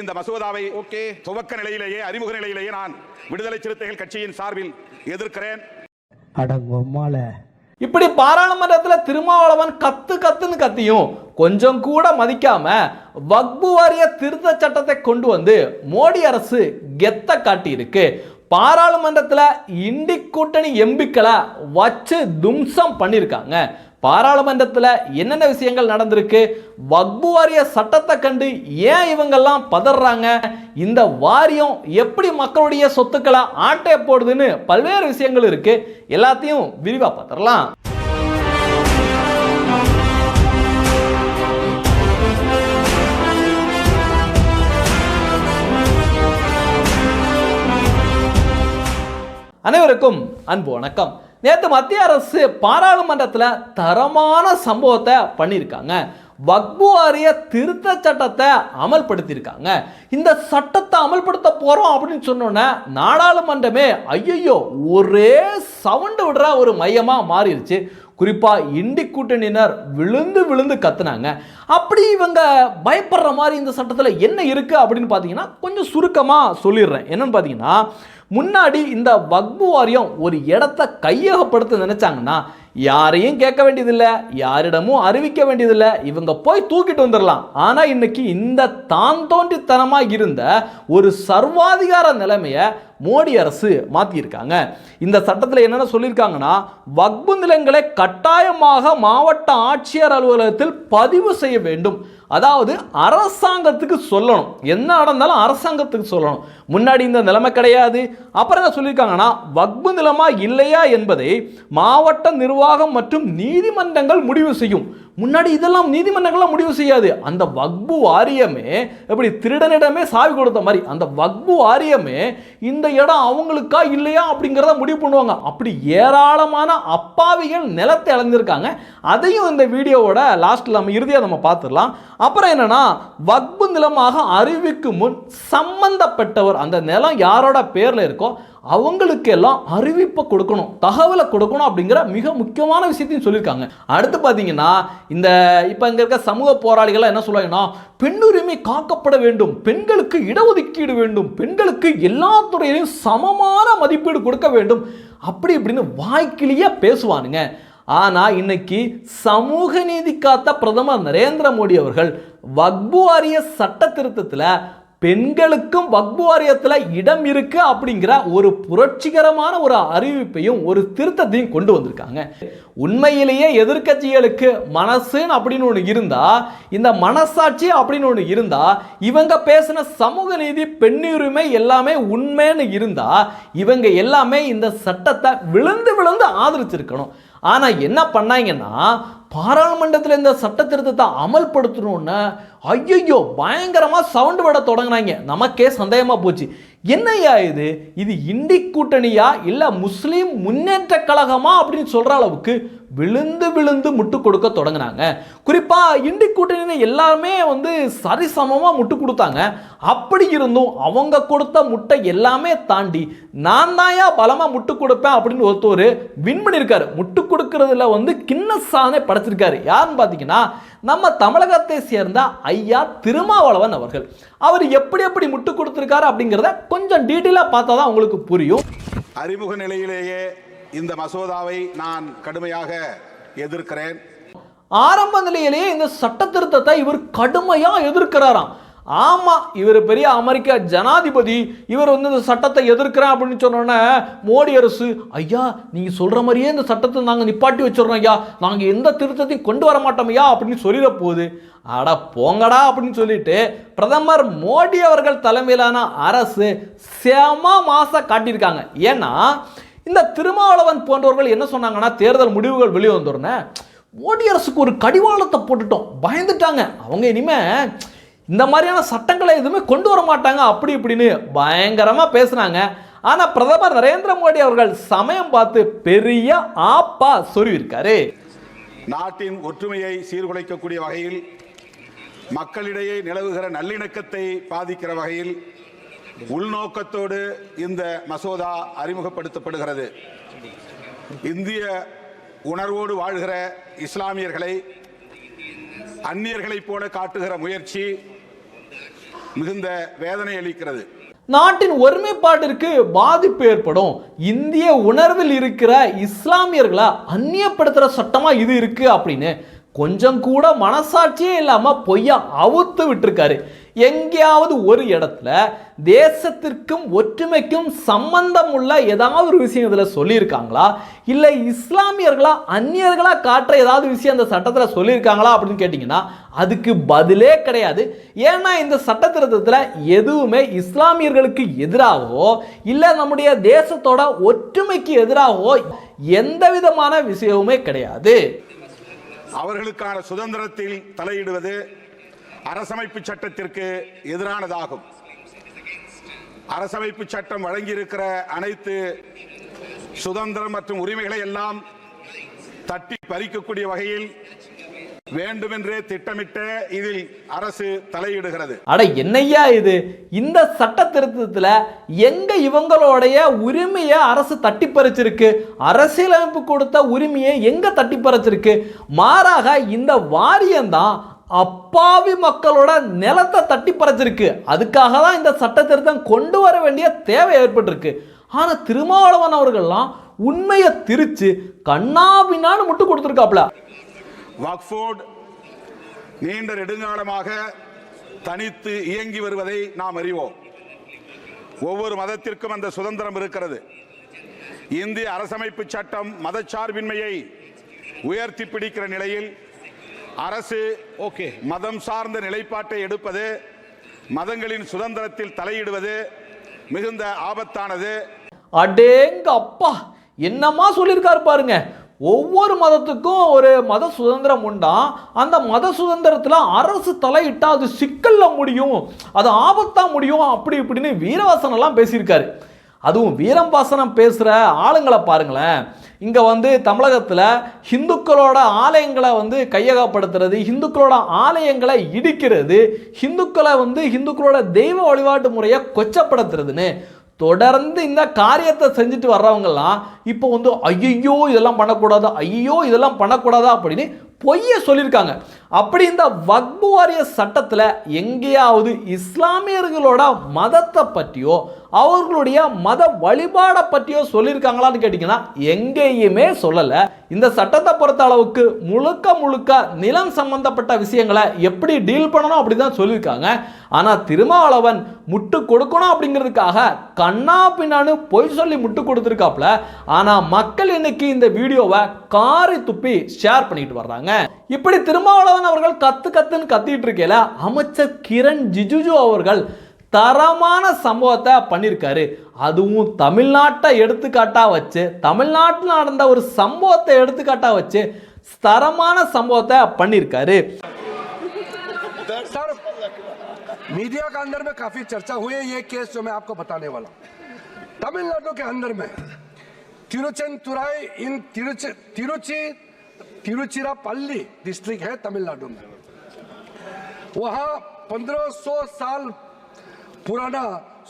இந்த மசோதாவை ஓகே. துவக்க நிலையிலேயே அறிமுக நிலையிலேயே நான் விடுதலை சிறுத்தைகள் கட்சியின் சார்பில் எதிர்க்கிறேன். இப்படி பாராளுமன்றத்துல திருமாவளவன் கத்து கத்துன்னு கத்தியும் கொஞ்சம் கூட மதிக்காம வக்பு வாரிய திருத்த சட்டத்தை கொண்டு வந்து மோடி அரசு கெத்த காட்டியிருக்கு. பாராளுமன்றத்துல இண்டி கூட்டணி எம்பிக்களை வச்சு தும்சம் பண்ணியிருக்காங்க. பாராளுமன்றத்தில் என்னென்ன விஷயங்கள் நடந்திருக்கு? வக்பு வாரிய சட்டத்தை கண்டு ஏன் இவங்கெல்லாம் பதறாங்க? இந்த வாரியம் எப்படி மக்களுடைய சொத்துக்களை ஆட்டை போடுதுன்னு பல்வேறு விஷயங்கள் இருக்கு. எல்லாத்தையும் விரிவாக பார்த்துடலாம். அனைவருக்கும் அன்பு வணக்கம். நேற்று மத்திய அரசு பாராளுமன்றத்தில் தரமான சம்பவத்தை பண்ணியிருக்காங்க. வக்பு வாரிய திருத்த சட்டத்தை அமல்படுத்தியிருக்காங்க. இந்த சட்டத்தை அமல்படுத்த போகிறோம் அப்படின்னு சொன்னோன்னே நாடாளுமன்றமே ஐயையோ ஒரே சவுண்டு விடுற ஒரு மையமாக மாறிடுச்சு குறிப்பாக இண்டி கூட்டணியினர் விழுந்து விழுந்து கத்துனாங்க. அப்படி இவங்க பயப்படுற மாதிரி இந்த சட்டத்தில் என்ன இருக்குது அப்படின்னு பார்த்தீங்கன்னா கொஞ்சம் சுருக்கமாக சொல்லிடுறேன். என்னன்னு பார்த்தீங்கன்னா முன்னாடி இந்த வக்பு வாரியம் ஒரு இடத்த கையகப்படுத்த நினைச்சாங்கன்னா யாரையும் கேட்க வேண்டியதில்லை யாரிடமும் அறிவிக்க வேண்டியதில்லை. இவங்க போய் தூக்கிட்டு வந்துடலாம் ஆனால் இன்னைக்கு இந்த தான் தோன்றித்தனமாக இருந்த ஒரு சர்வாதிகார நிலைமையை மோடி அரசு மாற்றியிருக்காங்க இந்த சட்டத்தில் என்னென்ன சொல்லியிருக்காங்கன்னா வக்பு நிலங்களை கட்டாயமாக மாவட்ட ஆட்சியர் அலுவலகத்தில் பதிவு செய்ய வேண்டும். அதாவது அரசாங்கத்துக்கு சொல்லணும். என்ன நடந்தாலும் அரசாங்கத்துக்கு சொல்லணும். முன்னாடி இந்த நிலைமை கிடையாது. அப்புறம் என்ன சொல்லியிருக்காங்கன்னா வக்பு நிலமா இல்லையா என்பதை மாவட்ட நிர்வாகம் மற்றும் நீதிமன்றங்கள் முடிவு செய்யும். முன்னாடி இதெல்லாம் நீதிமன்றங்கள்லாம் முடிவு செய்யாது. அந்த வக்பு வாரியமே எப்படி திருடனிடமே சாவி கொடுத்த மாதிரி அந்த வக்பு வாரியமே இந்த இடம் அவங்களுக்கா இல்லையா அப்படிங்கிறத முடிவு பண்ணுவாங்க. அப்படி ஏராளமான அப்பாவிகள் நிலத்தை இழந்திருக்காங்க அதையும் இந்த வீடியோவோட லாஸ்ட்டில் நம்ம இறுதியாக நம்ம பார்த்துடலாம். அப்புறம் என்னென்னா வக்பு நிலமாக அறிவிக்கும் முன் சம்பந்தப்பட்டவர் அந்த நிலம் யாரோட பேரில் இருக்கோ அவங்களுக்கெல்லாம் அறிவிப்பை கொடுக்கணும் தகவலை கொடுக்கணும் அப்படிங்கிற மிக முக்கியமான விஷயத்தையும் சொல்லியிருக்காங்க. அடுத்து பார்த்தீங்கன்னா இந்த இப்போ இங்கே இருக்க சமூக போராளிகள்லாம் என்ன சொல்லுவாங்கன்னா பெண்ணுரிமை காக்கப்பட வேண்டும் பெண்களுக்கு இடஒதுக்கீடு வேண்டும் பெண்களுக்கு எல்லா துறையிலையும் சமமான மதிப்பீடு கொடுக்க வேண்டும் அப்படி இப்படின்னு வாய்க்கிலேயே பேசுவானுங்க. ஆனால் இன்னைக்கு சமூக நீதி காத்த பிரதமர் நரேந்திர மோடி அவர்கள் வக்பு வாரிய சட்ட திருத்தத்தில் பெண்களுக்கும் வக்பு வாரியத்தில் இடம் இருக்கு அப்படிங்கிற ஒரு புரட்சிகரமான ஒரு அறிவிப்பையும் ஒரு திருத்தத்தையும் கொண்டு வந்திருக்காங்க. உண்மையிலேயே எதிர்க்கட்சிகளுக்கு மனசுன்னு அப்படின்னு ஒன்று இருந்தா இந்த மனசாட்சி அப்படின்னு ஒன்று இருந்தா இவங்க பேசின சமூக நீதி பெண்ணுரிமை எல்லாமே உண்மைன்னு இருந்தா இவங்க எல்லாமே இந்த சட்டத்தை விழுந்து விழுந்து ஆதரிச்சிருக்கணும். ஆனால் என்ன பண்ணாங்கன்னா பாராளுமன்றத்தில் இந்த சட்ட திருத்தத்தை அமல்படுத்தணும்னு ஐயோ பயங்கரமாக சவுண்டு விட தொடங்கினாங்க நமக்கே சந்தேகமாக போச்சு. என்னய்யா இது? இது இண்டி கூட்டணியா? இல்லை முஸ்லீம் முன்னேற்ற கழகமா? அப்படின்னு சொல்கிற அளவுக்கு விழுந்து விழுந்து முட்டு கொடுக்க தொடங்கினாங்க. குறிப்பாக இண்டி கூட்டணின்னு எல்லாருமே வந்து சரிசமமாக முட்டு கொடுத்தாங்க. அப்படி இருந்தும் அவங்க கொடுத்த முட்டை எல்லாமே தாண்டி நான் தாயா பலமாக முட்டு கொடுப்பேன் அப்படின்னு ஒருத்தர் வின் பண்ணியிருக்காரு முட்டு கொடுக்கறதுல வந்து கிண்ண சாதனை படைச்சிருக்காரு. யாருன்னு பார்த்தீங்கன்னா நம்ம தமிழகத்தை சேர்ந்த ஐயா திருமாவளவன் அவர்கள். அவர் எப்படி எப்படி முட்டு கொடுத்துருக்காரு அப்படிங்கிறத கொஞ்சம் டீட்டெயிலாக பார்த்தா தான் உங்களுக்கு புரியும். அறிமுக நிலையிலேயே இந்த மசோதாவை நான் கடுமையாக எதிர்க்கிறேன். ஆரம்ப நிலையிலேயே இந்த சட்ட திருத்தத்தை இவர் கடுமையா எதிர்க்கிறாராம். ஆமா இவர் பெரிய அமெரிக்க ஜனாதிபதி இவர் வந்து இந்த சட்டத்தை எதிர்க்கிறேன் அப்படின்னு சொன்னோன்னே மோடி அரசு ஐயா நீங்க சொல்ற மாதிரியே இந்த சட்டத்தை நாங்கள் நிப்பாட்டி வச்சிடறோம் ஐயா. நாங்கள் எந்த திருத்தத்தையும் கொண்டு வர மாட்டோம் ஐயா அப்படின்னு சொல்லிட போகுது. அட போங்கடா அப்படின்னு சொல்லிட்டு பிரதமர் மோடி அவர்கள் தலைமையிலான அரசு செம மாச காட்டியிருக்காங்க. ஏன்னா இந்த திருமாவளவன் போன்றவர்கள் என்ன சொன்னாங்கன்னா தேர்தல் முடிவுகள் வெளியே வந்துடுறேன் மோடி அரசுக்கு ஒரு கடிவாளத்தை போட்டுட்டோம். பயந்துட்டாங்க. அவங்க இனிமே இந்த மாதிரியான சட்டங்களை எதுவுமே கொண்டு வர மாட்டாங்க. அப்படி இப்படின்னு பயங்கரமாக பேசுனாங்க. ஆனால் பிரதமர் நரேந்திர மோடி அவர்கள் சமயம் பார்த்து பெரிய ஆப்பா சொருவிருக்காரு நாட்டின் ஒற்றுமையை சீர்குலைக்கக்கூடிய வகையில் மக்களிடையே நிலவுகிற நல்லிணக்கத்தை பாதிக்கிற வகையில் உள்நோக்கத்தோடு இந்த மசோதா அறிமுகப்படுத்தப்படுகிறது. இந்திய உணர்வோடு வாழ்கிற இஸ்லாமியர்களை அந்நியர்களைப் போல காட்டுகிற முயற்சி மிகுந்த வேதனை அளிக்கிறது. நாட்டின் ஒருமைப்பாட்டிற்கு பாதிப்பு ஏற்படும். இந்திய உணர்வில் இருக்கிற இஸ்லாமியர்களை அந்நியப்படுத்துகிற சட்டமாக இது இருக்குது அப்படின்னு கொஞ்சம் கூட மனசாட்சியே இல்லாமல் பொய்யா அவுத்து விட்டுருக்காரு. எங்கேயாவது ஒரு இடத்துல தேசத்திற்கும் ஒற்றுமைக்கும் சம்பந்தம் உள்ள ஏதாவது ஒரு விஷயம் இதில் சொல்லியிருக்காங்களா? இல்லை இஸ்லாமியர்களா அந்நியர்களா காட்டுற ஏதாவது விஷயம் அந்த சட்டத்தில் சொல்லியிருக்காங்களா அப்படின்னு கேட்டிங்கன்னா அதுக்கு பதிலே கிடையாது. ஏன்னா இந்த சட்ட திருத்தத்தில் எதுவுமே இஸ்லாமியர்களுக்கு எதிராகவோ இல்லை நம்முடைய தேசத்தோட ஒற்றுமைக்கு எதிராகவோ எந்த விதமான விஷயமுமே கிடையாது. அவர்களுக்கான சுதந்திரத்தில் தலையிடுவது அரசமைப்பு சட்டத்திற்கு எதிரானதாகும். அரசமைப்பு சட்டம் வழங்கியிருக்கிற அனைத்து சுதந்திரம் மற்றும் உரிமைகளை எல்லாம் தட்டி பறிக்கக்கூடிய வகையில் வேண்டுமென்றே திட்டமிட்ட இதில் அரசு தலையிடுகிறது. அட என்னையா இது? இந்த சட்ட திருத்தத்தில் எங்க இவங்களுடைய உரிமையை அரசு தட்டி பறிச்சிருக்கு அரசியலமைப்பு கொடுத்த உரிமையை எங்க தட்டி பறிச்சிருக்கு மாறாக இந்த வாரியம்தான் அப்பாவி மக்களோட நிலத்தை தட்டி பறைச்சிருக்கு. அதுக்காக தான் இந்த சட்ட திருத்தம் கொண்டு வர வேண்டிய தேவை ஏற்பட்டிருக்கு. ஆனால் திருமாவளவன் அவர்கள்லாம் உண்மையை திரிச்சு கண்ணாபின்னான்னு முட்டு கொடுத்துருக்காப்ல. வாக்ஃபோர்ட் நீண்ட நெடுங்காலமாக தனித்து இயங்கி வருவதை நாம் அறிவோம். ஒவ்வொரு மதத்திற்கும் அந்த சுதந்திரம் இருக்கிறது. இந்திய அரசமைப்பு சட்டம் மதச்சார்பின்மையை உயர்த்தி பிடிக்கிற நிலையில் அரசு ஓகே. மதம் சார்ந்த நிலைப்பாட்டை எடுப்பது மதங்களின் சுதந்திரத்தில் தலையிடுவது மிகுந்த ஆபத்தானது. அடேங்க அப்பா என்னமா சொல்லியிருக்காரு பாருங்க. ஒவ்வொரு மதத்துக்கும் ஒரு மத சுதந்திரம் உண்டா? அந்த மத சுதந்திரத்தில் அரசு தலையிட்டா அது சிக்கல்ல முடியும் அது ஆபத்தா முடியும் அப்படி இப்படின்னு வீரவாசனெல்லாம் பேசியிருக்காரு. அதுவும் வீரம்பாசனம் பேசுகிற ஆளுங்களை பாருங்களேன். இங்கே வந்து தமிழகத்தில் ஹிந்துக்களோட ஆலயங்களை வந்து கையகப்படுத்துறது ஹிந்துக்களோட ஆலயங்களை இடிக்கிறது ஹிந்துக்களை வந்து ஹிந்துக்களோட தெய்வ வழிபாட்டு முறையை கொச்சப்படுத்துறதுன்னு தொடர்ந்து இந்த காரியத்தை செஞ்சுட்டு வர்றவங்கெல்லாம் இப்போ வந்து ஐயோ இதெல்லாம் பண்ணக்கூடாது ஐயோ இதெல்லாம் பண்ணக்கூடாதா? அப்படின்னு பொய்ய சொல்லியிருக்காங்க. அப்படி இந்த வக்பு வாரிய சட்டத்தில் எங்கேயாவது இஸ்லாமியர்களோட மதத்தை பற்றியோ அவர்களுடைய மத வழிபாடை பற்றியோ சொல்லியிருக்காங்களான்னு கேட்டிங்கன்னா எங்கேயுமே சொல்லலை. இந்த சட்டத்தை பொறுத்த அளவுக்கு முழுக்க முழுக்க நிலம் சம்பந்தப்பட்ட விஷயங்களை எப்படி டீல் பண்ணணும் அப்படி தான் சொல்லியிருக்காங்க. ஆனால் திருமாவளவன் முட்டு கொடுக்கணும் அப்படிங்கிறதுக்காக கண்ணா பின்னான்னு பொய் சொல்லி முட்டு கொடுத்துருக்காப்ல ஆனால் மக்கள் இன்னைக்கு இந்த வீடியோவை காரி துப்பி ஷேர் பண்ணிட்டு வர்றாங்க. இப்படி திருமாவளவன் அவர்கள் கத்து கத்துன்னு கத்திட்டு இருக்கையில அமைச்சர் கிரண் ஜிஜுஜு அவர்கள் தரமான சம்பவத்தை பண்ணியிருக்காரு அதுவும் தமிழ்நாட்டை எடுத்துக்காட்டா வச்சு தமிழ்நாட்டில் நடந்த ஒரு சம்பவத்தை எடுத்துக்காட்டா வச்சு தரமான சம்பவத்தை பண்ணியிருக்காரு सर मीडिया के अंदर में काफी चर्चा हुई है ये केस जो मैं आपको बताने वाला हूं तमिलनाडु के अंदर में तिरुचेंतुराई इन तिरुचि तिरुचि तिरुचिरापल्ली डिस्ट्रिक्ट है तमिलनाडु में वहां 1500 साल पुराना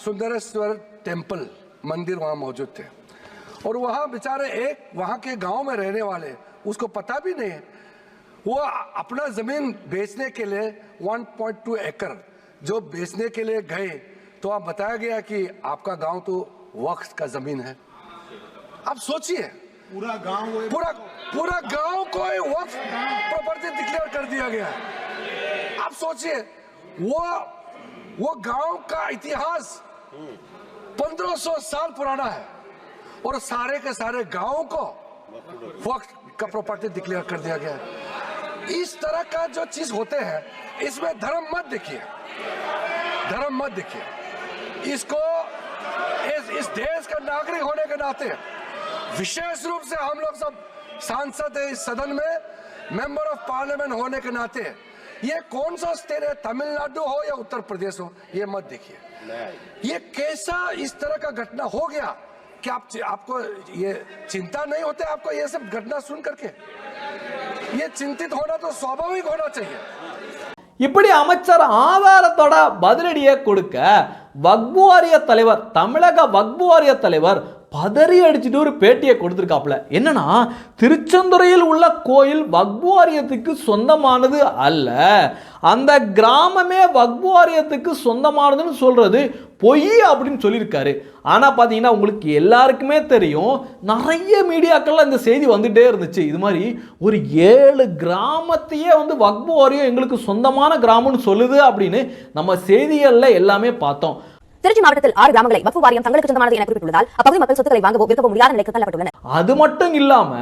सुंदरेश्वर टेंपल मंदिर वहाँ मौजूद थे। और वहाँ बेचारे एक वहाँ के गाँव में रहने वाले उसको पता भी नहीं वो अपना ज़मीन बेचने के लिए 1.2 एकड़ जो बेचने के लिए गए तो आप बताया गया कि आपका गाँव तो वक्फ का ज़मीन है। आप सोचिए पूरा गाँव पूरा पूरा गाँव को वक्फ प्रॉपर्टी डिक्लेयर कर दिया गया। है आप सोचिए वो वो गाँव का इतिहास 1500 साल पुराना है और सारे के सारे गाँव को वक्त का प्रॉपर्टी डिक्लेयर कर दिया गया है। इस तरह का जो चीज़ होते हैं इसमें धर्म मत देखिए। धर्म मत देखिए। इसको इस, इस देश का नागरिक होने के नाते विशेष रूप से हम लोग सब सांसद है इस सदन में मेंबर ऑफ़ पार्लियामेंट होने के नाते ये कौन सा स्टेट है तमिलनाडु हो या उत्तर प्रदेश हो ये मत देखिए ये कैसा इस तरह का घटना हो गया कि आप आपको ये चिंता नहीं होते आपको ये सब घटना सुन करके ये चिंतित होना तो स्वाभाविक होना चाहिए இப்படி அமைச்சர் ஆதாரத்தோட பதிலடியை கொடுக்க வக்பு வாரிய தலைவர் தமிழக வக்பு வாரிய தலைவர் பதறி அடிச்சுட்டு ஒரு பேட்டியை கொடுத்துருக்காப்புல. என்னன்னா திருச்செந்துறையில் உள்ள கோயில் வக்பு வாரியத்துக்கு சொந்தமானது அல்ல. அந்த கிராமமே வக்பு வாரியத்துக்கு சொந்தமானதுன்னு சொல்கிறது பொய் அப்படின்னு சொல்லியிருக்காரு. ஆனால் பார்த்தீங்கன்னா உங்களுக்கு எல்லாருக்குமே தெரியும் நிறைய மீடியாக்கள்லாம் இந்த செய்தி வந்துட்டே இருந்துச்சு. இது மாதிரி ஒரு ஏழு கிராமத்தையே வந்து வக்பு வாரியம் எங்களுக்கு சொந்தமான கிராமம்னு சொல்லுது அப்படின்னு நம்ம செய்திகளில் எல்லாமே பார்த்தோம். திருச்சி மாவட்டத்தில் ஆறு கிராமங்களை வக்ஃபு வாரியம் தங்களுக்கு சொந்தமானது என குறிப்பிட்டுள்ளதால் அப்பகுதி மக்கள் சொத்துக்களை வாங்கவோ விற்கவோ முடியாத நிலைக்கு தள்ளப்பட்டுள்ளனர். அது மட்டும் இல்லாம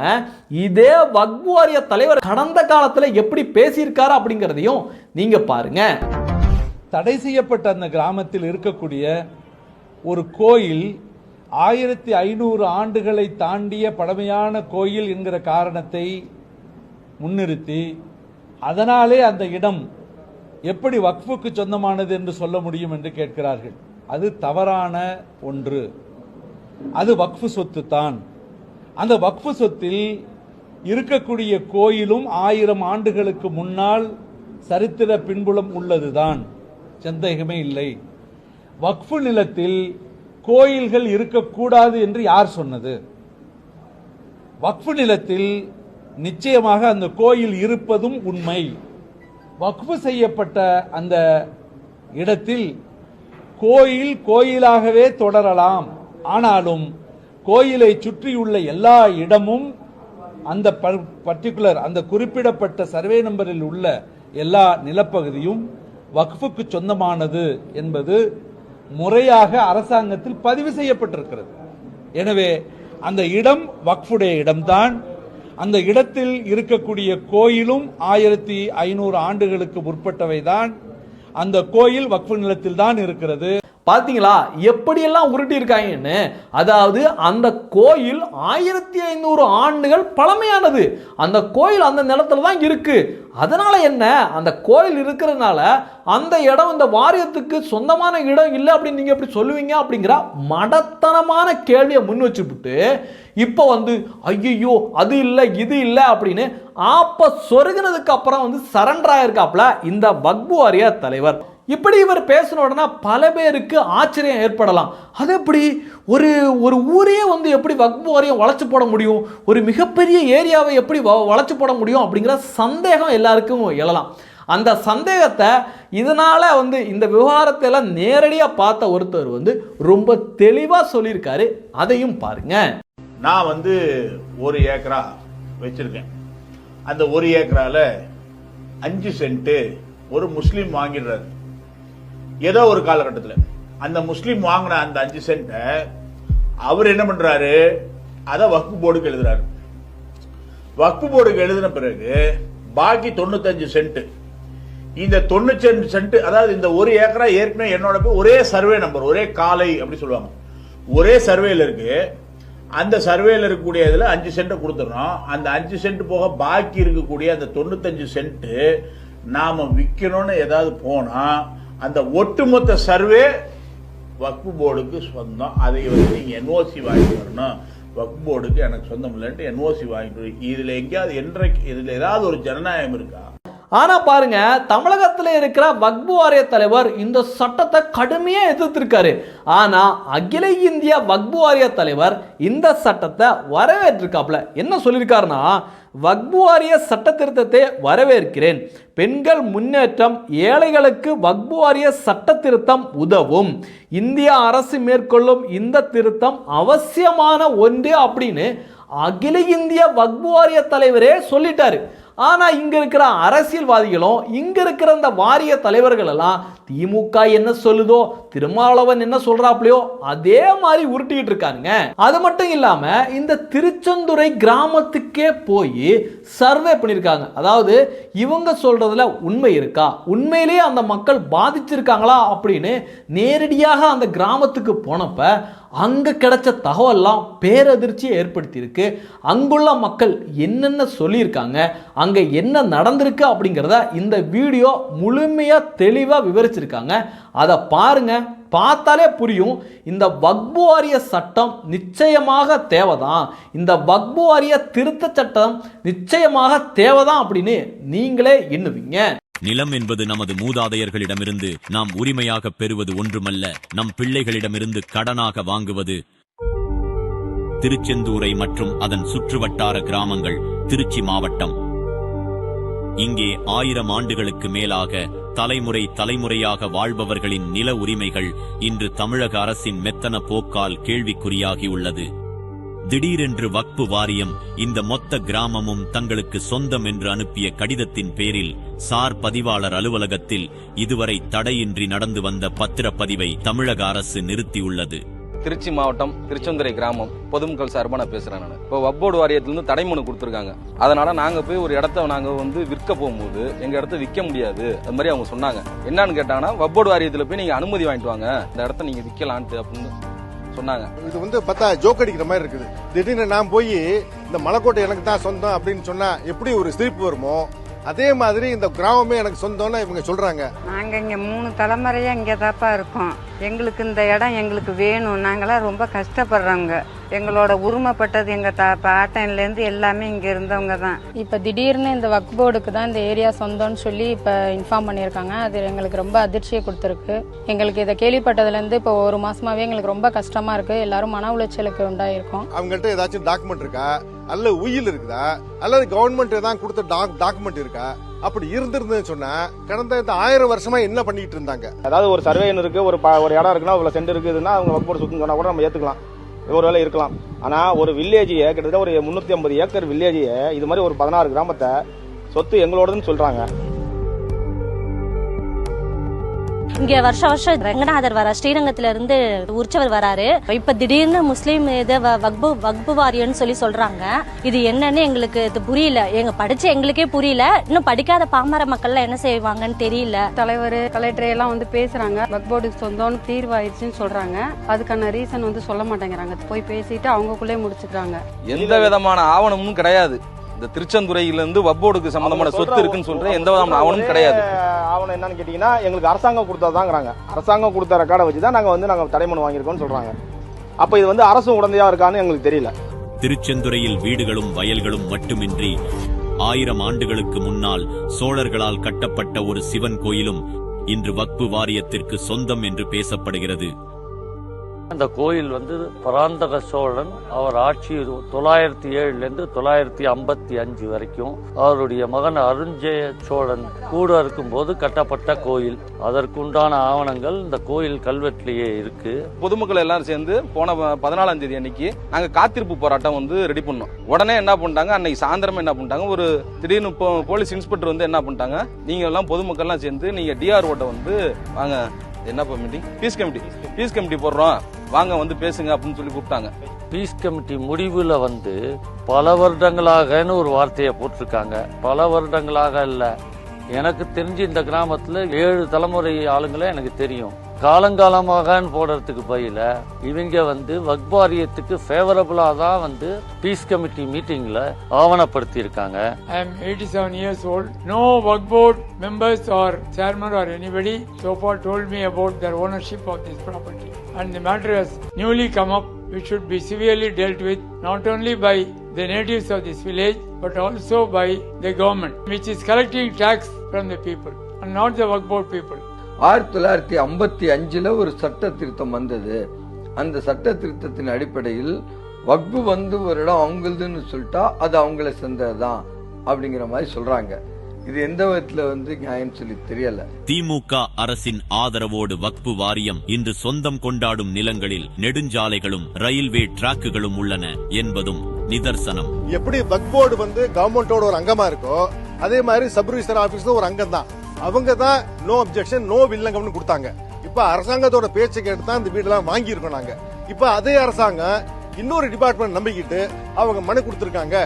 இதே வக்பு வாரிய தலைவர் கடந்த காலத்துல எப்படி பேசியிருக்காரு அப்படிங்கிறதையும் நீங்க பாருங்க. தடை செய்யப்பட்ட அந்த கிராமத்தில் இருக்கக்கூடிய ஒரு கோயில் ஆயிரத்தி ஐநூறு ஆண்டுகளை தாண்டிய பழமையான கோயில் என்கிற காரணத்தை முன்னிறுத்தி அதனாலே அந்த இடம் எப்படி வக்ஃபுக்கு சொந்தமானது என்று சொல்ல முடியும் என்று கேட்கிறார்கள். அது தவறான ஒன்று. அது வக்ஃபு சொத்து தான். அந்த வக்ஃபு சொத்தில் இருக்கக்கூடிய கோயிலும் ஆயிரம் ஆண்டுகளுக்கு முன்னால் சரித்திர பின்புலம் உள்ளதுதான். சந்தேகமே இல்லை. வக்ஃபு நிலத்தில் கோயில்கள் இருக்கக்கூடாது என்று யார் சொன்னது? வக்ஃபு நிலத்தில் நிச்சயமாக அந்த கோயில் இருப்பதும் உண்மை. வக்ஃபு செய்யப்பட்ட அந்த இடத்தில் கோயில் கோயிலாகவே தொடரலாம். ஆனாலும் கோயிலை சுற்றியுள்ள எல்லா இடமும் அந்த பர்டிகுலர் அந்த குறிப்பிடப்பட்ட சர்வே நம்பரில் உள்ள எல்லா நிலப்பகுதியும் வக்ஃபுக்கு சொந்தமானது என்பது முறையாக அரசாங்கத்தில் பதிவு செய்யப்பட்டிருக்கிறது. எனவே அந்த இடம் வக்ஃபுடைய இடம்தான். அந்த இடத்தில் இருக்கக்கூடிய கோயிலும் ஆயிரத்தி ஐநூறு ஆண்டுகளுக்கு முற்பட்டவைதான். அந்த கோயில் வக்ஃபு நிலத்தில் தான் இருக்கிறது. பார்த்தீங்களா எப்படியெல்லாம் உருட்டி இருக்காங்கன்னு அதாவது அந்த கோயில் ஆயிரத்தி ஐநூறு ஆண்டுகள் பழமையானது. அந்த கோயில் அந்த நிலத்துல தான் இருக்கு. அதனால என்ன? அந்த கோயில் இருக்கிறதுனால அந்த இடம் இந்த வாரியத்துக்கு சொந்தமான இடம் இல்லை அப்படின்னு நீங்கள் எப்படி சொல்லுவீங்க அப்படிங்கிற மடத்தனமான கேள்வியை முன் வச்சுவிட்டு இப்போ வந்து ஐயோ அது இல்லை இது இல்லை அப்படின்னு ஆப்ப சொருகினதுக்கு அப்புறம் வந்து சரண்டர் ஆயிருக்காப்ல இந்த வக்பு வாரிய தலைவர். இப்படி இவர் பேசின உடனே பல பேருக்கு ஆச்சரியம் ஏற்படலாம். அது எப்படி? ஒரு ஒரு ஊரையே வந்து எப்படி வக்பு வாரியம் வளைச்சு போட முடியும்? ஒரு மிகப்பெரிய ஏரியாவை எப்படி வ- வளைச்சு போட முடியும்? அப்படிங்கிற சந்தேகம் எல்லாருக்கும் எழலாம். அந்த சந்தேகத்தை இதனால் வந்து இந்த விவகாரத்தை எல்லாம் நேரடியாக பார்த்த ஒருத்தர் வந்து ரொம்ப தெளிவாக சொல்லியிருக்காரு. அதையும் பாருங்க. நான் வந்து ஒரு ஏக்கரா வச்சிருக்கேன். அந்த ஒரு ஏக்கரால அஞ்சு சென்ட்டு ஒரு முஸ்லீம் வாங்கிடுறாரு. ஏதோ ஒரு காலகட்டத்தில். அந்த முஸ்லீம் வாங்கின அந்த அஞ்சு சென்ட்டை அவர் என்ன பண்றாரு? அதை வக்ஃபு போர்டுக்கு எழுதுறாரு. வக்ஃபு போர்டுக்கு எழுதின பிறகு பாக்கி தொண்ணூத்தஞ்சு சென்ட் இந்த தொண்ணூத்தஞ்சு சென்ட் அதாவது இந்த ஒரு ஏக்கரா ஏற்கனவே என்னோட பேர் ஒரே சர்வே நம்பர் ஒரே காலை அப்படி சொல்லுவாங்க. ஒரே சர்வேல இருக்கு. அந்த சர்வேல இருக்கக்கூடிய இதுல அஞ்சு சென்ட் கொடுத்துறோம் அந்த அஞ்சு சென்ட் போக பாக்கி இருக்கக்கூடிய அந்த தொண்ணூத்தஞ்சு சென்ட் நாம விற்கணும்னு ஏதாவது போனா அந்த ஒட்டுமொத்த சர்வே வக்ஃபு போர்டுக்கு சொந்தம். அதை வந்து நீங்கள் என்ஓசி வாங்கிட்டு வரணும். வக்ஃபு போர்டுக்கு எனக்கு சொந்தம் இல்லைன்ட்டு என்ஓசி வாங்கிட்டு வர- இதுல எங்கேயாவது என்றைக்கு இதுல ஏதாவது ஒரு ஜனநாயகம் இருக்கா? ஆனால் பாருங்க தமிழகத்தில் இருக்கிற வக்பு வாரிய தலைவர் இந்த சட்டத்தை கடுமையாக எதிர்த்திருக்காரு. ஆனால் அகில இந்திய வக்பு வாரிய தலைவர் இந்த சட்டத்தை வரவேற்றிருக்காப்ல என்ன சொல்லியிருக்காருன்னா வக்பு வாரிய சட்ட திருத்தத்தை வரவேற்கிறேன். பெண்கள் முன்னேற்றம் ஏழைகளுக்கு வக்பு வாரிய சட்ட திருத்தம் உதவும். இந்திய அரசு மேற்கொள்ளும் இந்த திருத்தம் அவசியமான ஒன்று அப்படின்னு அகில இந்திய வக்பு வாரிய தலைவரே சொல்லிட்டாரு. ஆனால் இங்கே இருக்கிற அரசியல்வாதிகளும் இங்கே இருக்கிற அந்த வாரிய தலைவர்கள் எல்லாம் திமுக என்ன சொல்லுதோ திருமாவளவன் என்ன சொல்றாப்லையோ அதே மாதிரி உருட்டிக்கிட்டு இருக்காங்க அது மட்டும் இல்லாம இந்த திருச்செந்துறை கிராமத்துக்கே போய் சர்வே பண்ணியிருக்காங்க. அதாவது இவங்க சொல்றதுல உண்மை இருக்கா? உண்மையிலேயே அந்த மக்கள் பாதிச்சிருக்காங்களா? அப்படின்னு நேரடியாக அந்த கிராமத்துக்கு போனப்ப அங்கே கிடைச்ச தகவல்லாம் பேரதிர்ச்சியை ஏற்படுத்தியிருக்கு. அங்குள்ள மக்கள் என்னென்ன சொல்லியிருக்காங்க? அங்கே என்ன நடந்திருக்கு அப்படிங்கிறத இந்த வீடியோ முழுமையாக தெளிவாக விவரிச்சிருக்காங்க. அதை பாருங்க. பார்த்தாலே புரியும். இந்த வக்பு வாரிய சட்டம் நிச்சயமாக தேவைதான். இந்த வக்பு வாரிய திருத்த சட்டம் நிச்சயமாக தேவைதான் அப்படின்னு நீங்களே எண்ணுவீங்க. நிலம் என்பது நமது மூதாதையர்களிடமிருந்து நாம் உரிமையாக பெறுவது ஒன்றுமல்ல. நம் பிள்ளைகளிடமிருந்து கடனாக வாங்குவது. திருச்செந்தூரை மற்றும் அதன் சுற்றுவட்டார கிராமங்கள் திருச்சி மாவட்டம். இங்கே ஆயிரம் ஆண்டுகளுக்கு மேலாக தலைமுறை தலைமுறையாக வாழ்பவர்களின் நில உரிமைகள் இன்று தமிழக அரசின் மெத்தன போக்கால் கேள்விக்குறியாகியுள்ளது திடீரென்று வக்பு வாரியம் இந்த மொத்த கிராமமும் தங்களுக்கு சொந்தம் என்று அனுப்பிய கடிதத்தின் பேரில் சார் பதிவாளர் அலுவலகத்தில் இதுவரை தடையின்றி நடந்து வந்த பத்திரப்பதிவை தமிழக அரசு நிறுத்தியுள்ளது. திருச்சி மாவட்டம் திருச்செந்துறை கிராமம் பொதுமக்கள் சார்பாக நான் பேசுகிறேன் நான். இப்போ வப்போர்டு வாரியத்துலேருந்து தடைமனு கொடுத்துருக்காங்க. அதனால் நாங்கள் போய் ஒரு இடத்த நாங்கள் வந்து விற்க போகும்போது எங்கள் இடத்த விற்க முடியாது. அது மாதிரி அவங்க சொன்னாங்க. என்னன்னு கேட்டாங்கன்னா வப்போர்டு வாரியத்தில் போய் நீங்கள் அனுமதி வாங்கிட்டு வாங்க. இந்த இடத்த நீங்கள் விற்கலான்ட்டு அப்படின்னு சொன்னாங்க. இது வந்து பார்த்தா ஜோக் அடிக்கிற மாதிரி இருக்குது. திடீர்னு நான் போய் இந்த மலைக்கோட்டை எனக்கு தான் சொந்தம் அப்படின்னு சொன்னால் எப்படி ஒரு சிரிப்பு வருமோ? அதே மாதிரி இந்த கிராமமே எனக்கு சொந்தம்னு இவங்க சொல்றாங்க. நாங்க இங்க மூணு தலைமுறையா இங்க தாப்பா இருக்கோம். எங்களுக்கு இந்த இடம் எங்களுக்கு வேணும். நாங்களாம் ரொம்ப கஷ்டப்படுறோங்க எங்களோட உரிமைப்பட்டது எங்க தா பாட்டன்ல இருந்து எல்லாமே இங்க இருந்தவங்க தான். இப்போ திடீர்னு இந்த வக் போர்டுக்கு தான் இந்த ஏரியா சொந்தம்னு சொல்லி இப்போ இன்ஃபார்ம் பண்ணியிருக்காங்க. அது எங்களுக்கு ரொம்ப அதிர்ச்சியை கொடுத்துருக்கு. எங்களுக்கு இதை கேள்விப்பட்டதுலேருந்து இப்போ ஒரு மாசமாவே எங்களுக்கு ரொம்ப கஷ்டமா இருக்கு. எல்லாரும் மன உளைச்சலுக்கு உண்டாயிருக்கோம். அவங்கள்ட்ட ஏதாச்சும் டாக்குமெண்ட் இருக்கா? அல்ல உயில் இருக்குதா? அல்லது கவர்மெண்ட் ஏதாவது கொடுத்த டாக்குமெண்ட் இருக்கா? அப்படி இருந்திருந்ததுன்னு சொன்னா கடந்த இந்த ஆயிரம் வருஷமா என்ன பண்ணிட்டு இருந்தாங்க? அதாவது ஒரு சர்வேன்னு இருக்கு ஒரு ப- ஒரு இடம் இருக்குன்னா இவ்வளவு சென்ட் இருக்குதுன்னா அவங்க வக் போர்டு சுத்தம் சொன்னா கூட நம்ம ஏத்துக்கலாம். ஒருவேளை இருக்கலாம். ஆனால் ஒரு வில்லேஜையே கிட்டத்தட்ட ஒரு முந்நூற்றி ஐம்பது ஏக்கர் வில்லேஜையே இது மாதிரி ஒரு பதினாறு கிராமத்தை சொத்து எங்களோடதுன்னு சொல்கிறாங்க இங்க வருஷ வருஷம் ரங்கநாதர் வர ஸ்ரீரங்கத்துல இருந்து உற்சவர் வராரு. இப்ப திடீர்னு முஸ்லீம் இது வ- வக்பு வக்பு வாரியம்னு சொல்லி சொல்றாங்க. இது என்னன்னு எங்களுக்கு இது புரியல. எங்க படிச்ச எங்களுக்கே புரியல. இன்னும் படிக்காத பாமர மக்கள்லாம் என்ன செய்வாங்கன்னு தெரியல. தலைவர் கலெக்டர் எல்லாம் வந்து பேசுறாங்க. வக் போர்டுக்கு சொந்தம்னு தீர்வாயிருச்சுன்னு சொல்றாங்க. அதுக்கான ரீசன் வந்து சொல்ல மாட்டேங்கிறாங்க. போய் பேசிட்டு அவங்கக்குள்ளே முடிச்சுக்கிறாங்க. எந்த விதமான ஆவணமும் கிடையாது. இந்த திருச்செந்துறையில இருந்து வப்போர்டுக்கு சம்பந்தமான சொத்து இருக்குன்னு சொல்ற எந்த விதமான ஆவணமும் கிடையாது. ஆவணம் என்னன்னு கேட்டீங்கன்னா எங்களுக்கு அரசாங்கம் கொடுத்ததாங்கிறாங்க அரசாங்கம் கொடுத்த ரெக்கார்டை வச்சு தான் நாங்க வந்து நாங்க தடைமனு வாங்கியிருக்கோம்னு சொல்றாங்க. அப்ப இது வந்து அரசு உடந்தையா இருக்கான்னு எங்களுக்கு தெரியல. திருச்செந்துறையில் வீடுகளும் வயல்களும் மட்டுமின்றி ஆயிரம் ஆண்டுகளுக்கு முன்னால் சோழர்களால் கட்டப்பட்ட ஒரு சிவன் கோயிலும் இன்று வக்பு வாரியத்திற்கு சொந்தம் என்று பேசப்படுகிறது. அந்த கோயில் வந்து பராந்தக சோழன் அவர் ஆட்சி தொள்ளாயிரத்தி ஏழுலேருந்து தொள்ளாயிரத்தி ஐம்பத்தி அஞ்சு வரைக்கும். அவருடைய மகன் அருஞ்சய சோழன் கூட இருக்கும்போது கட்டப்பட்ட கோயில். அதற்குண்டான ஆவணங்கள் இந்த கோயில் கல்வெட்டிலேயே இருக்கு. பொதுமக்கள் எல்லாரும் சேர்ந்து போன பதினாலாம் தேதி அன்னைக்கு நாங்கள் காத்திருப்பு போராட்டம் வந்து ரெடி பண்ணோம். உடனே என்ன பண்ணிட்டாங்க? அன்னைக்கு சாயந்தரம் என்ன பண்ணிட்டாங்க? ஒரு திடீர்னு இப்போ போலீஸ் இன்ஸ்பெக்டர் வந்து என்ன பண்ணிட்டாங்க? நீங்க எல்லாம் பொதுமக்கள் எல்லாம் சேர்ந்து நீங்க டிஆர்ஓட்ட வந்து வாங்க. என்ன meeting peace committee peace committee போடுறோம். வாங்க வந்து பேசுங்க அப்படின்னு சொல்லி கூப்பிட்டாங்க. பீஸ் கமிட்டி முடிவுல வந்து பல வருடங்களாகன்னு ஒரு வார்த்தையை போட்டிருக்காங்க. பல வருடங்களாக இல்ல. எனக்கு தெரிஞ்சு இந்த கிராமத்துல ஏழு தலைமுறை ஆளுங்களே எனக்கு தெரியும். காலங்காலமாகன்னு போடுறதுக்கு பதில இவங்க வந்து வக்பாரியத்துக்கு ஃபேவரபிளா தான் வந்து பீஸ் கமிட்டி மீட்டிங்ல ஆவணப்படுத்தி இருக்காங்க I am 87 years old. No work board members or chairman or anybody so far told me about their ownership of this property. And the matter has newly come up, which should be severely dealt with not only by the natives of this village but also by the government, which is collecting tax from the people and not the work board people. ஆயிரத்தி தொள்ளாயிரத்தி ஐம்பத்தி அஞ்சுல ஒரு சட்ட திருத்தம் வந்தது அந்த சட்ட திருத்தத்தின் அடிப்படையில் வக்பு வந்து ஒரு இடம் அவங்களுதுன்னு சொல்லிட்டா அது அவங்கள சேர்ந்ததுதான் அப்படிங்கிற மாதிரி சொல்றாங்க இது எந்த விதத்துல வந்து நியாயம் சொல்லி தெரியல. திமுக அரசின் ஆதரவோடு வக்பு வாரியம் இன்று சொந்தம் கொண்டாடும் நிலங்களில் நெடுஞ்சாலைகளும் ரயில்வே டிராக்குகளும் உள்ளன என்பதும் நிதர்சனம். எப்படி வக் போர்டு வந்து கவர்மெண்டோட ஒரு அங்கமா இருக்கோ அதே மாதிரி சப் ரிஜிஸ்டர் ஆபீஸ் ஒரு அங்கம் தான் அவங்க தான் நோ அப்ஜெக்ஷன் நோ வில்லங்கம்னு கொடுத்தாங்க. இப்ப அரசாங்கத்தோட பேச்சை கேட்டு தான் இந்த வீடெல்லாம் வாங்கியிருக்கோம் நாங்க. இப்ப அதே அரசாங்கம் இன்னொரு டிபார்ட்மெண்ட் நம்பிக்கிட்டு அவங்க மனு கொடுத்திருக்காங்க.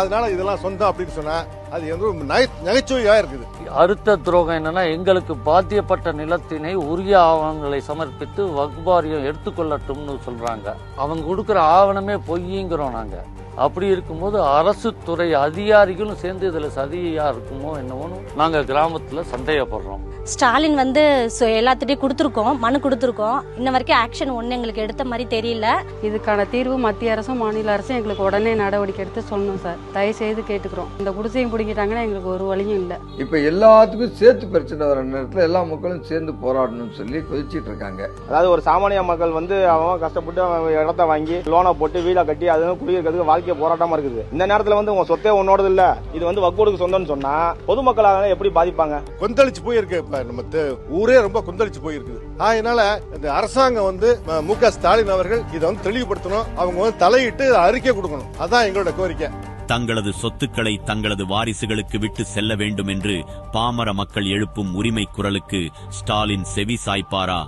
அதனால இதெல்லாம் சொந்தம் அப்படின்னு சொன்னா அது வந்து ஒரு நகை- நகைச்சுவையா இருக்குது அறுத்த துரோகம் என்னன்னா எங்களுக்கு பாத்தியப்பட்ட நிலத்தினை உரிய ஆவணங்களை சமர்ப்பித்து வக்பாரியம் எடுத்துக்கொள்ளட்டும்னு சொல்றாங்க. அவங்க கொடுக்கிற ஆவணமே பொய்யுங்கிறோம் நாங்க. அப்படி இருக்கும்போது அரசு துறை அதிகாரிகளும் சேர்ந்து இதில் சதியா இருக்குமோ என்னவோன்னு நாங்கள் கிராமத்தில் சந்தேகப்படுறோம். ஸ்டாலின் வந்து எல்லாத்துட்டையும் கொடுத்துருக்கோம் மனு கொடுத்துருக்கோம். இன்ன வரைக்கும் ஆக்ஷன் ஒன்று எங்களுக்கு எடுத்த மாதிரி தெரியல. இதுக்கான தீர்வு மத்திய அரசும் மாநில அரசும் எங்களுக்கு உடனே நடவடிக்கை எடுத்து சொல்லணும் சார். தயவு செய்து கேட்டுக்கிறோம். இந்த குடிசையும் பிடிக்கிட்டாங்கன்னா எங்களுக்கு ஒரு வழியும் இல்லை. இப்ப எல்லாத்துக்கும் சேர்த்து பிரச்சனை வர நேரத்துல எல்லா மக்களும் சேர்ந்து போராடணும்னு சொல்லி கொதிச்சிட்டு இருக்காங்க. அதாவது ஒரு சாமானிய மக்கள் வந்து அவன் கஷ்டப்பட்டு அவன் இடத்த வாங்கி லோனை போட்டு வீடை கட்டி அது குடியிருக்கிறதுக்கு வாழ்க்கை போராட்டமா இருக்குது. இந்த நேரத்துல வந்து உங்க சொத்தே உன்னோடது இல்ல. இது வந்து வக்கோடுக்கு சொந்தம்னு சொன்னா பொதுமக்களாக எப்படி பாதிப்பாங்க? கொந்தளிச்சு போயிருக்கு. இப்ப நம்ம ஊரே ரொம்ப கொந்தளிச்சு போயிருக்குது அதனால இந்த அரசாங்கம் வந்து ம- ஸ்டாலின் அவர்கள் இதை வந்து தெளிவுபடுத்தணும். அவங்க வந்து தலையிட்டு அறிக்கை கொடுக்கணும். அதான் எங்களோட கோரிக்கை. தங்களது சொத்துக்களை தங்களது வாரிசுகளுக்கு விட்டு செல்ல வேண்டும் என்று பாமர மக்கள் எழுப்பும் உரிமை குரலுக்கு ஸ்டாலின் செவி சாய்ப்பாரா?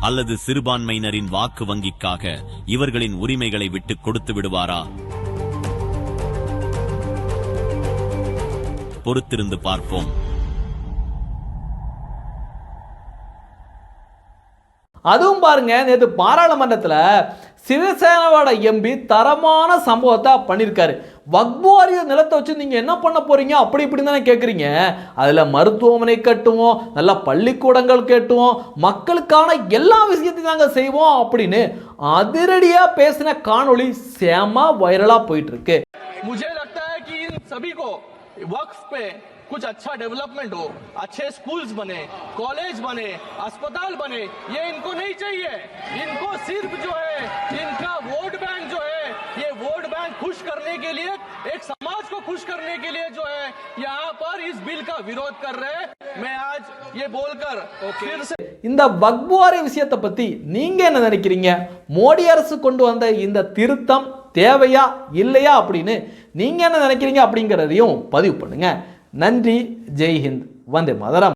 அல்லது சிறுபான்மையினரின் வாக்கு வங்கிக்காக இவர்களின் உரிமைகளை விட்டு கொடுத்து விடுவாரா? பொறுத்திருந்து பார்ப்போம். அதுவும் பாருங்க நேற்று பாராளுமன்றத்தில் சிவசேனாவோட எம்பி தரமான சம்பவத்தை பண்ணியிருக்காரு வக்பு வாரிய நிலத்தை வச்சு நீங்கள் என்ன பண்ண போறீங்க அப்படி இப்படி தானே கேட்குறீங்க அதில் மருத்துவமனை கட்டுவோம் நல்ல பள்ளிக்கூடங்கள் கட்டுவோம் மக்களுக்கான எல்லா விஷயத்தையும் நாங்கள் செய்வோம் அப்படின்னு அதிரடியாக பேசின காணொளி செம வைரலாக போயிட்டு இருக்கு मुझे लगता है कि इन सभी को वक्फ पे कुछ अच्छा डेवलपमेंट हो अच्छे स्कूल्स बने कॉलेज बने अस्पताल बने ये इनको नहीं चाहिए इनको सिर्फ जो है इनका वोट बैंक जो है ये वोट बैंक खुश करने के लिए एक समाज को खुश करने के लिए जो है यहाँ पर इस बिल का विरोध कर रहे हैं मैं आज ये बोलकर फिर से இந்த வக்பு வாரிய விஷயத்தை பற்றி நீங்கள் என்ன நினைக்கிறீங்க மோடி அரசு கொண்டு வந்த இந்த திருத்தம் தேவையா இல்லையா அப்படின்னு நீங்கள் என்ன நினைக்கிறீங்க அப்படிங்கிறதையும் பதிவு பண்ணுங்க நன்றி ஜெய் ஹிந்த் வந்தே மதரம்.